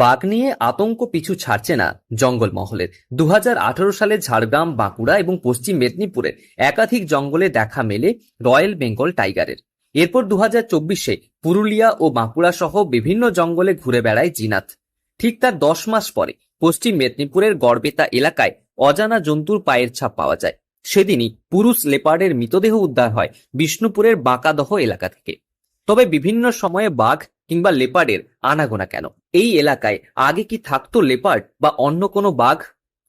বাঘ নিয়ে আতঙ্ক পিছু ছাড়ছে না জঙ্গল মহলের দু সালে ঝাড়গ্রাম, বাঁকুড়া এবং পশ্চিম মেদিনীপুরের একাধিক জঙ্গলে দেখা মেলে রয়্যাল বেঙ্গল টাইগারের। এরপর দু হাজার চব্বিশে পুরুলিয়া ও বাঁকুড়া সহ বিভিন্ন জঙ্গলে ঘুরে বেড়ায় জিনাত। ঠিক তার দশ মাস পরে পশ্চিম মেদিনীপুরের গড়বেতা এলাকায় অজানা জন্তুর পায়ের ছাপ পাওয়া যায়। সেদিনই পুরুষ লেপার্ডের মৃতদেহ উদ্ধার হয় বিষ্ণুপুরের বাঁকাদহ এলাকা থেকে। তবে বিভিন্ন সময়ে বাঘ কিংবা লেপার্ডের আনাগোনা কেন? এই এলাকায় আগে কি থাকতো লেপার্ড বা অন্য কোনো বাঘ?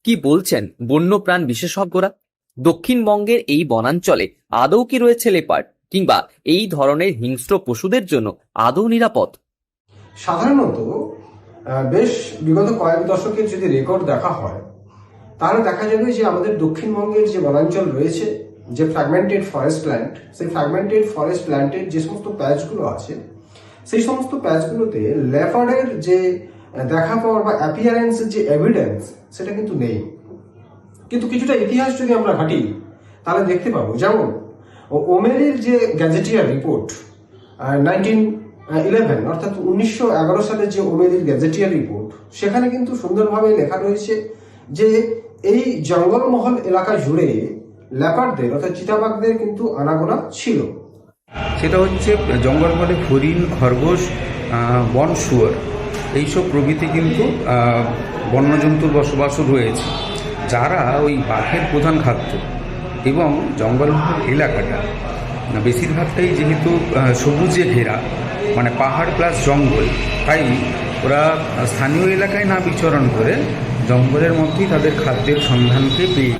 কি বলছেন বন্যপ্রাণ বিশেষজ্ঞরা? দক্ষিণবঙ্গের এই বনাঞ্চলে আদৌ কি রয়েছে লেপার্ড কিংবা এই ধরনের হিংস্র পশুদের জন্য আদৌ নিরাপদ? সাধারণত বেশ বিগত কয়েক দশকের যদি রেকর্ড দেখা হয়, তাহলে দেখা যাবে যে আমাদের দক্ষিণবঙ্গের যে বনাঞ্চল রয়েছে, যে ফ্র্যাগমেন্টেড ফরেস্ট প্ল্যান্ট সেই ফ্র্যাগমেন্টেড ফরেস্ট প্ল্যান্টের যে সমস্ত প্যাচগুলো আছে সেই সমস্ত প্যাচগুলোতে লেপার্ডের যে দেখা পাওয়ার বা অ্যাপিয়ারেন্সের যে এভিডেন্স সেটা কিন্তু নেই। কিন্তু কিছুটা ইতিহাস যদি আমরা ঘাঁটি, তাহলে দেখতে পাবো। যেমন ওমেরের যে গ্যাজেটিয়ার রিপোর্ট নাইনটিন ইলেভেন অর্থাৎ উনিশশো এগারো সালের যে ওমেরির গ্যাজেটিয়ার রিপোর্ট সেখানে কিন্তু সুন্দরভাবে লেখা রয়েছে যে এই জঙ্গলমহল এলাকা জুড়ে ল্যাপারদের অর্থাৎ চিতাবাঘদের কিন্তু আনাগোনা ছিল। সেটা হচ্ছে জঙ্গলমহলে হরিণ, খরগোশ বন, শুয়োর। এইসব প্রভৃতি কিন্তু বন্যজন্তুর বসবাসও রয়েছে। যারা ওই বাঘের প্রধান খাদ্য এবং জঙ্গলমহল এলাকাটা, বেশিরভাগটাই যেহেতু সবুজে ঘেরা মানে পাহাড় প্লাস জঙ্গল, তাই ওরা স্থানীয় এলাকায় না বিচরণ করে জঙ্গলের মধ্যেই তাদের খাদ্যের সন্ধানকে পেয়ে